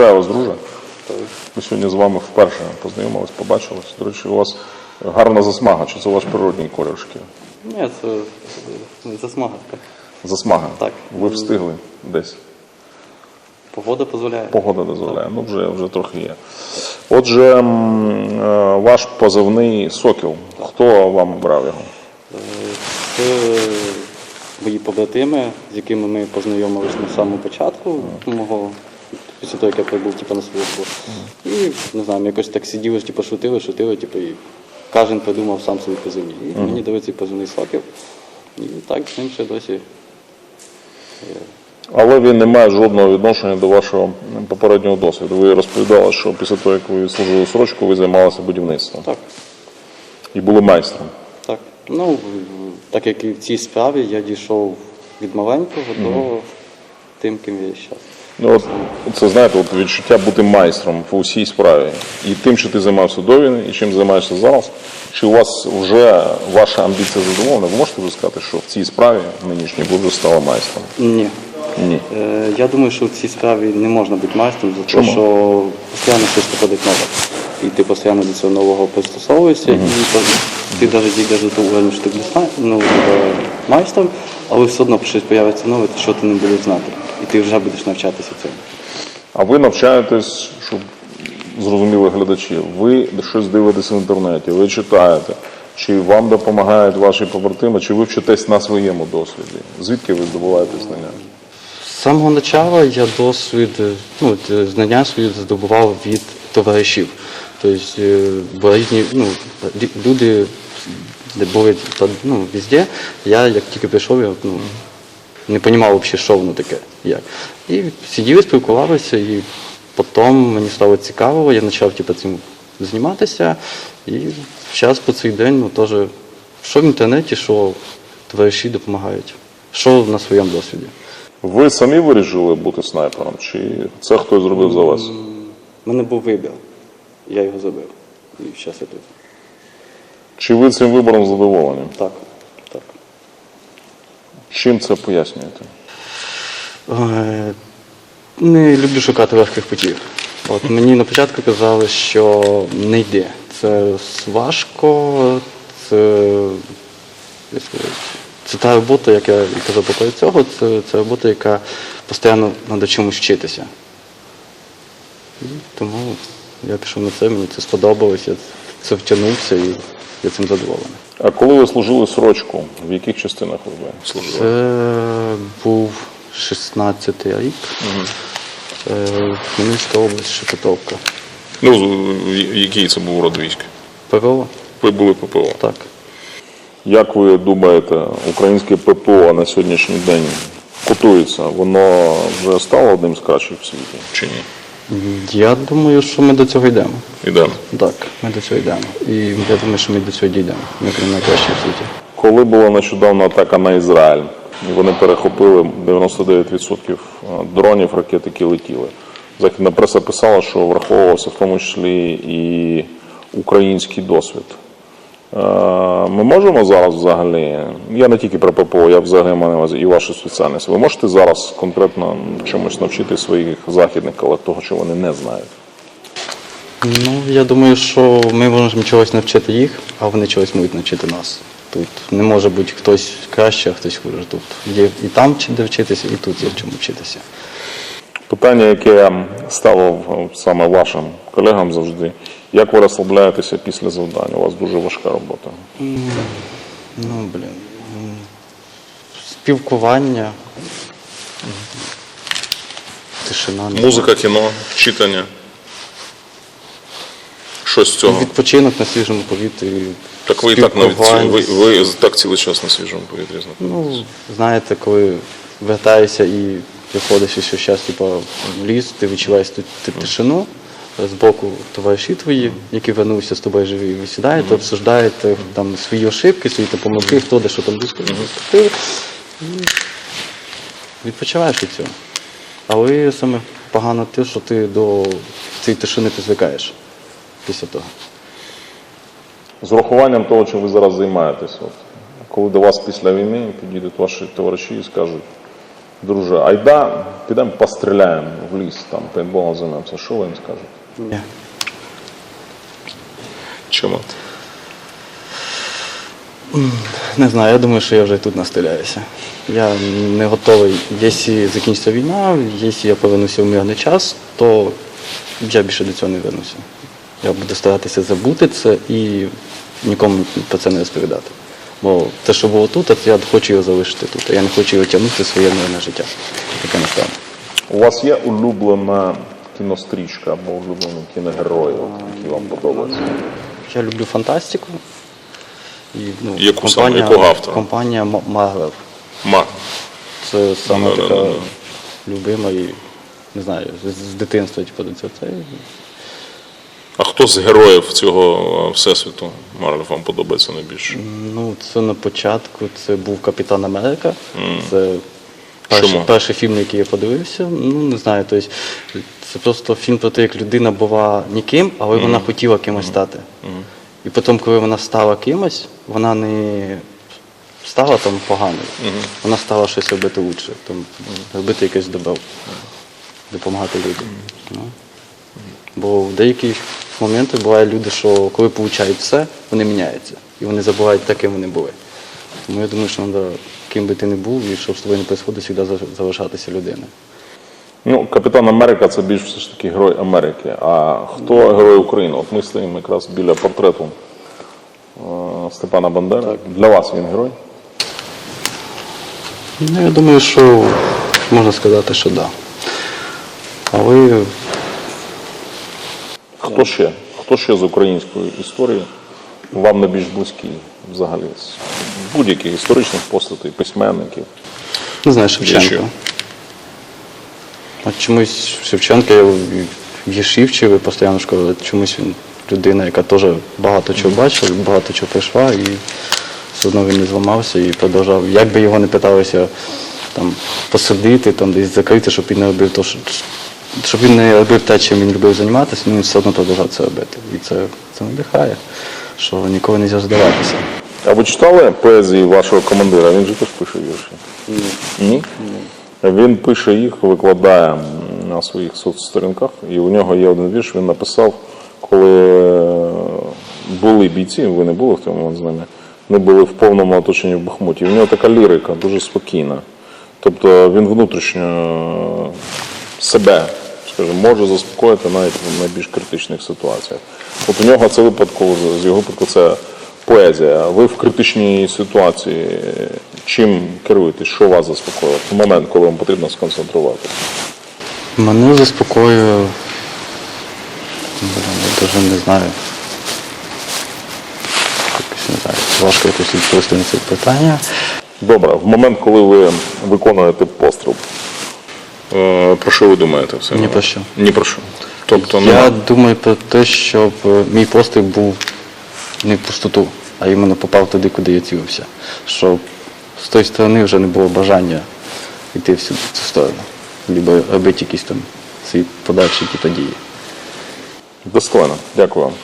Вітаю вас, друже. Ми сьогодні з вами вперше познайомились, побачились. До речі, у вас гарна засмага. Чи це ваш природній колір шкіри? Ні, це засмага така. Засмага. Так. Ви встигли десь. Погода дозволяє. Погода дозволяє. Ну, вже, вже трохи є. Отже, е, ваш позивний сокіл. Хто вам обрав його? Е, Це мої побратими, з якими ми познайомилися на самому початку мого. Після того, як я прибув типу, на службу. І не знаю, ми якось так сиділи, типу, шутили, шутили, типу, і кожен придумав сам свої позивні. І мені дали цей позивний сокіл. І так з ним ще досі. Але він не має жодного відношення до вашого попереднього досвіду. Ви розповідали, що після того, як ви служили срочку, ви займалися будівництвом Так. і були майстром. Так. Ну, так як і в цій справі я дійшов від маленького до тим, ким я зараз. Ну, от, це знаєте, от відчуття бути майстром в усій справі. І тим, що ти займався до війни, і чим займаєшся зараз. Чи у вас вже ваша амбіція задоволена? Ви можете вже сказати, що в цій справі нинішній ви вже стали майстром? Ні. Ні. Е, я думаю, що в цій справі не можна бути майстром, за те, що постійно щось приходить нове. І ти постійно до цього нового пристосовуєшся, і по- ти навіть дійдеш до того уровня, що ти будеш май- ну, е, майстром, але все одно щось з'явиться нове, що ти не будеш знати. І ти вже будеш навчатися цьому. А ви навчаєтесь, щоб зрозуміли глядачі, ви щось дивитесь в інтернеті, ви читаєте, чи вам допомагають ваші побратими, чи ви вчитесь на своєму досвіді? Звідки ви здобуваєте знання? З самого початку я досвід, е, ну, знання свої здобував від товаришів. Тобто е, бо різні ну, люди, де були ну, везде, я як тільки прийшов, я ну, не розумів взагалі, що воно таке. Як. І сиділи, спілкувалися, і потім мені стало цікаво, я почав типу, цим займатися. І зараз по цей день ну, теж, що в інтернеті, що товариші допомагають, що на своєму досвіді. Ви самі вирішили бути снайпером, чи це хтось зробив за вас? У мене був вибір. Я його зробив. І зараз я тут. Чи ви цим вибором задоволені? Так. Чим це пояснюєте? Е, Не люблю шукати легких путів. От мені на початку казали, що не йде. Це важко, це, це та робота, як я і казав поперед цього, це, це робота, яка постійно треба чомусь вчитися. Тому я пішов на це, мені це сподобалось, я це втягнувся і я цим задоволений. А коли ви служили срочку, в яких частинах ви служили? Це був 16-й рік. Е, Хмельницька область, Шепетовка. Ну, який це був род військ? ПВО? Ви були ППО. Так. Як ви думаєте, українське ППО на сьогоднішній день котується? Воно вже стало одним з кращих в світі чи ні? Я думаю, що ми до цього йдемо. Йдемо. Так, ми до цього йдемо. І я думаю, що ми до цього дійдемо. Ми крім найкращі в світі. Коли була нещодавно атака на Ізраїль, і вони перехопили 99% дронів, ракет, які летіли. Західна преса писала, що враховувався в тому числі і український досвід. Е, Ми можемо зараз взагалі, я не тільки про ППО, я взагалі маю на увазі і вашу спеціальність. Ви можете зараз конкретно чомусь навчити своїх західних колег того, що вони не знають? Ну, я думаю, що ми можемо чогось навчити їх, а вони чогось можуть навчити нас. Тут не може бути хтось краще, а хтось хуже. Тут є і там де вчитися, і тут є в чому вчитися. Питання, яке ставив саме вашим колегам завжди, як ви розслабляєтеся після завдання? У вас дуже важка робота. Ну, блін. Спілкування. Тишина. Музика, кіно, читання. Щось з цього. Відпочинок на свіжому повітрі. Так ви і так навіть ви, ви так цілий час на свіжому повітрі знаходитесь. Ну, знаєте, коли вертаєшся і виходиш ще зараз, типу, в ліс, ти відчуваєш тут тишину. З боку товариші твої, які вернулися з тобою живі, ви сідаєте, обсуждаєте там свої ошибки, свої помилки, хто де що там. І Відпочиваєш від цього. Але саме погано те, що ти до цієї тишини ти звикаєш після того. З урахуванням того, чим ви зараз займаєтесь. От, коли до вас після війни підійдуть ваші товариші і скажуть, друже, айда, підемо постріляємо в ліс, там пейнтболом займемося. Що ви їм скажете? Ні. Чому? Не знаю, я думаю, що я вже тут настеляюся. Я не готовий. Якщо закінчиться війна, якщо я повернуся в мирний час, то я більше до цього не вернуся. Я буду старатися забути це і нікому про це не розповідати. Бо те, що було тут, я хочу його залишити тут. Я не хочу його тягнути своє мирне життя, яке настане. У вас є улюблена кінострічка або улюблений кіногерой, от, який вам подобається? Я люблю фантастику. І, ну, Яку саме? Якого автора? Компанія М- Marvel. Ма. Це саме така любима і не знаю, з, з дитинства типу, до цього. Це А хто з героїв цього е, всесвіту Марвел вам подобається найбільше? Ну, це на початку це був Капітан Америка. Це перший, Чому? перший фільм, який я подивився. Ну, не знаю, тобто, це просто фільм про те, як людина була ніким, але вона хотіла кимось стати. І потім, коли вона стала кимось, вона не стала там поганою. Вона стала щось робити лучше, там, робити якесь добро, допомагати людям. Ну. Бо в деякі моменти бувають люди, що коли получають все, вони міняються. І вони забувають те, ким вони були. Тому я думаю, що треба, ким би ти не був, і щоб з тобою не відбувалося, завжди залишатися людиною. Ну, Капітан Америка це більш все ж таки герой Америки. А хто герой України? От ми стоїмо якраз біля портрету е, Степана Бандери. Для вас він герой? Ну, я думаю, що можна сказати, що так. Да. Але Хто ще? Хто ще з української історії вам найбільш близький взагалі з будь-яких історичних постатей, письменників? не знаю, Шевченко. От чомусь Шевченка я постійно в школі, чомусь він людина, яка теж багато чого бачила, багато чого пройшла, і все одно він не зламався і продовжав. Як би його не питалися там, посадити, там, десь закрити, щоб він не робив то, що, щоб він не робив те, чим він любив займатися, ну, він все одно продовжав це робити. І це, це надихає, що ніколи не можна здаватися. А ви читали поезії вашого командира? Він же теж пише вірші. Ні. Він пише їх, викладає на своїх соцсторінках, і у нього є один вірш, він написав, коли е, були бійці, ви не були в тому момент з ними, ми були в повному оточенні в Бахмуті. І в нього така лірика, дуже спокійна. Тобто він внутрішньо себе, скажімо, може заспокоїти навіть в найбільш критичних ситуаціях. От у нього це випадково, з його випадку це поезія. Ви в критичній ситуації чим керуєтесь? Що вас заспокоює? В момент, коли вам потрібно сконцентруватися. Мене заспокоює. Навіть не знаю. Не знаю. Важко якось відповісти на це питання. Добре, в момент, коли ви виконуєте постріл, Про що ви думаєте? Все Ні про що. Ні про що. Тобто, Я ну, думаю про те, щоб е, мій постріл був не в пустоту, а іменно попав туди, куди я цілився. Щоб з тої сторони вже не було бажання йти в цю сторону, либо робити якісь там свої подальші ті події. достойно. Дякую вам.